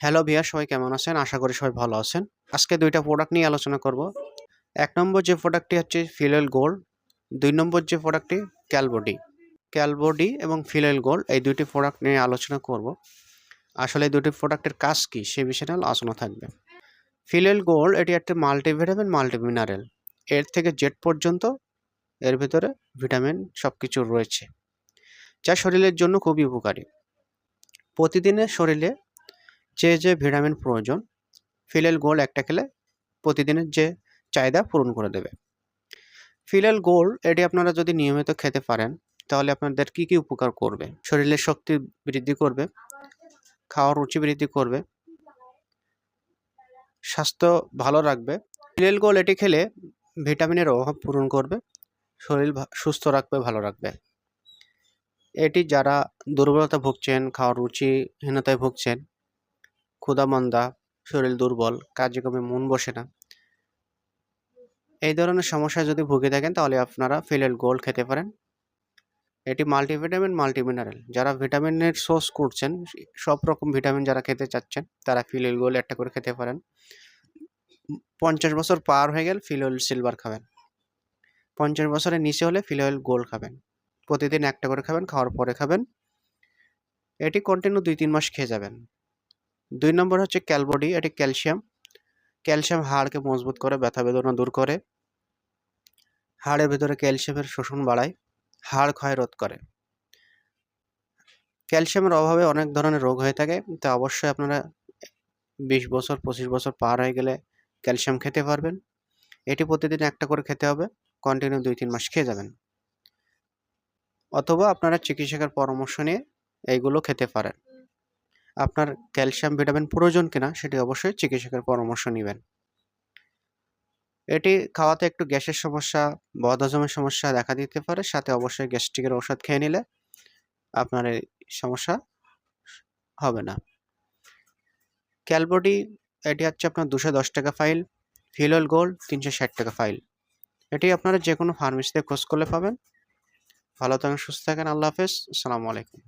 Hello ভিয়ার সবাই কেমন আছেন? আশা করি সবাই ভালো আছেন। আজকে দুইটা প্রোডাক্ট নিয়ে আলোচনা করব। এক নম্বর যে প্রোডাক্টটি হচ্ছে ফিলেল গোল্ড দুই নম্বর যে প্রোডাক্টটি ক্যালবডি ক্যালবডি এবং ফিলেল গোল্ড এই দুইটি প্রোডাক্ট নিয়ে আলোচনা করব। আসলে এই দুটি প্রোডাক্টের কাজ কী সে বিষয়ে আলোচনা থাকবে। ফিলেল গোল্ড এটি একটি মাল্টিভিটামিন মাল্টিমিনারেল এর থেকে জেড পর্যন্ত এর ভিতরে ভিটামিন সব কিছু রয়েছে, যা শরীরের জন্য খুবই উপকারী। প্রতিদিনের শরীরে যে যে ভিটামিন প্রয়োজন, ফিলেল গোল একটা খেলে প্রতিদিনের যে চাহিদা পূরণ করে দেবে। ফিলেল গোল এটি আপনারা যদি নিয়মিত খেতে পারেন, তাহলে আপনাদের কি কি উপকার করবে? শরীরের শক্তি বৃদ্ধি করবে, খাওয়ার রুচি বৃদ্ধি করবে, স্বাস্থ্য ভালো রাখবে। ফিলেল গোল এটি খেলে ভিটামিনের অভাব পূরণ করবে, শরীর সুস্থ রাখবে, ভালো রাখবে। এটি যারা দুর্বলতা ভুগছেন, খাওয়ার রুচিহীনতায় ভুগছেন ক্ষুধামন্দা, শরীর দুর্বল, কার্যক্রমে মন বসে না। এই ধরনের সমস্যা যদি ভুগে থাকেন, তাহলে আপনারা ফিলেল গোল খেতে পারেন। এটি মাল্টিভিটামিন, মাল্টিমিনারেল। যারা ভিটামিনের সোর্স করছেন, সব রকম ভিটামিন যারা খেতে চাচ্ছেন, তারা ফিলেল গোল একটা করে খেতে পারেন। পঞ্চাশ বছর পার হয়ে গেলে, ফিলেল সিলভার খাবেন। পঞ্চাশ বছরের নিচে হলে ফিলেল গোল খাবেন। প্রতিদিন একটা করে খাবেন, খাওয়ার পরে খাবেন। এটি কন্টিনিউ দুই তিন মাস খেয়ে যাবেন। দুই নম্বর হচ্ছে ক্যালবডি এটি ক্যালসিয়াম। ক্যালসিয়াম হাড়কে মজবুত করে, ব্যথা বেদনা দূর করে। হাড়ের ভিতরে ক্যালসিয়ামের শোষণ বাড়ায়, হাড় ক্ষয় রোধ করে। ক্যালসিয়ামের অভাবে অনেক ধরনের রোগ হয়ে থাকে, তা অবশ্যই আপনারা বিশ বছর, পঁচিশ বছর পার হয়ে গেলে ক্যালসিয়াম খেতে পারবেন। এটি প্রতিদিন একটা করে খেতে হবে, কন্টিনিউ দুই, তিন মাস খেয়ে যাবেন। অথবা আপনারা চিকিৎসকের পরামর্শ নিয়ে এইগুলো খেতে পারেন। আপনার ক্যালসিয়াম, ভিটামিন প্রয়োজন কিনা সেটি অবশ্যই চিকিৎসকের পরামর্শ নেবেন। এটি খাওয়াতে একটু গ্যাসের সমস্যা, বদহজমের সমস্যা দেখা দিতে পারে, সাথে অবশ্যই গ্যাস্ট্রিকের ওষুধ খেয়ে নিলে আপনার এই সমস্যা হবে না। ক্যালবডি, এটি হচ্ছে আপনার দুশো দশ টাকা ফাইল ফিলল গোল্ড তিনশো ষাট টাকা ফাইল। এটি আপনারা যে কোনো ফার্মেসিতে খোঁজ করলে পাবেন। ভালো থাকেন, সুস্থ থাকেন, আল্লাহ হাফেজ, আসসালামু আলাইকুম।